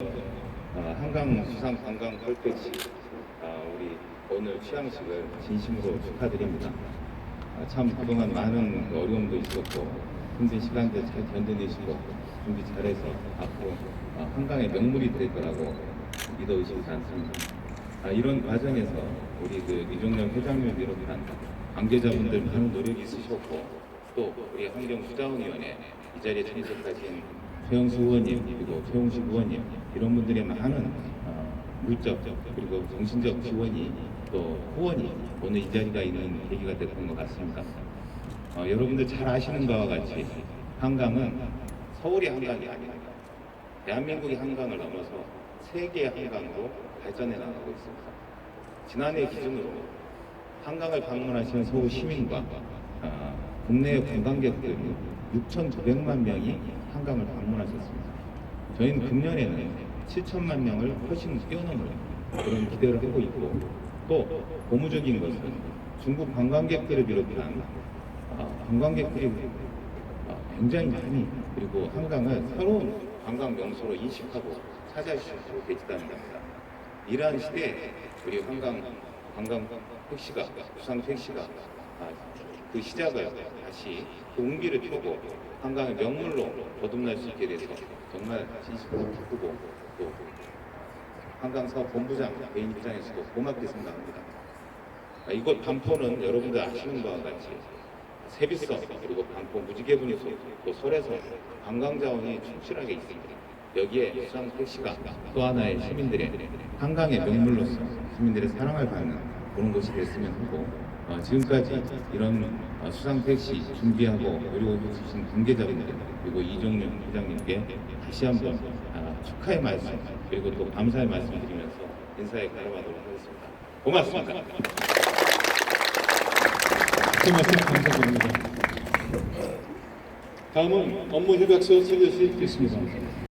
어, 한강 수상 관광 홀패치 어, 우리 오늘 취향식을 진심으로 축하드립니다. 아, 참 그동안 많은 어려움도 있었고 힘든 시간들 잘 견뎌내시고 준비 잘해서 앞으로 어, 한강의 명물이 될 거라고 믿어 의심치 않습니다. 아, 이런 과정에서 우리 그 이종영 회장님을 비롯한 관계자분들 많은 노력이 있으셨고 또 우리 환경수자원위원회 이 자리에 참석하신 최영수 의원님 그리고 최홍식 의원님 이런 분들의 많은 어, 물적 그리고 정신적 지원이 또 후원이 오늘 이 자리가 있는 계기가 됐던 것 같습니다. 어, 여러분들 잘 아시는 바와 같이 한강은 서울의 한강이 아닙니다. 대한민국의 한강을 넘어서 세계의 한강으로 발전해 나가고 있습니다. 지난해 기준으로 한강을 방문하신 서울 시민과 어, 국내 관광객들 6,900만 명이 한강을 방문하셨습니다. 저희는 금년에는 7천만 명을 훨씬 뛰어넘을 그런 기대를 하고 있고 또 고무적인 것은 중국 관광객들을 비롯한 어, 관광객들이 어, 굉장히 많이 그리고 한강을 새로운 관광 명소로 인식하고 찾아주실 수 계시다는 겁니다. 이러한 시대에 우리 한강 관광 택시가 수상 택시가 아, 그 시작을 다시 그 운기를 펴고 한강의 명물로 거듭날 수 있게 돼서 정말 진심으로 기쁘고 또 한강 사업 본부장 개인 입장에서도 고맙게 생각합니다. 아, 이곳 반포는 여러분들 아시는 바와 같이 세비섬 그리고 반포 무지개분이소 또 설에서 관광자원이 충실하게 있습니다. 여기에 수상 택시가 또 하나의 시민들의 한강의 명물로서 시민들의 사랑을 받는 그런 곳이 됐으면 하고 어, 지금까지 이런 어, 수상 택시 준비하고 노력해 주신 관계자분들 그리고 이종용 회장님께 다시 한번 아, 축하의 말씀 그리고 또 감사의 말씀 드리면서 인사에 가름하도록 하겠습니다. 고맙습니다. 그 말씀 감사드립니다. 다음은 업무 협약서 설교시 있겠습니다.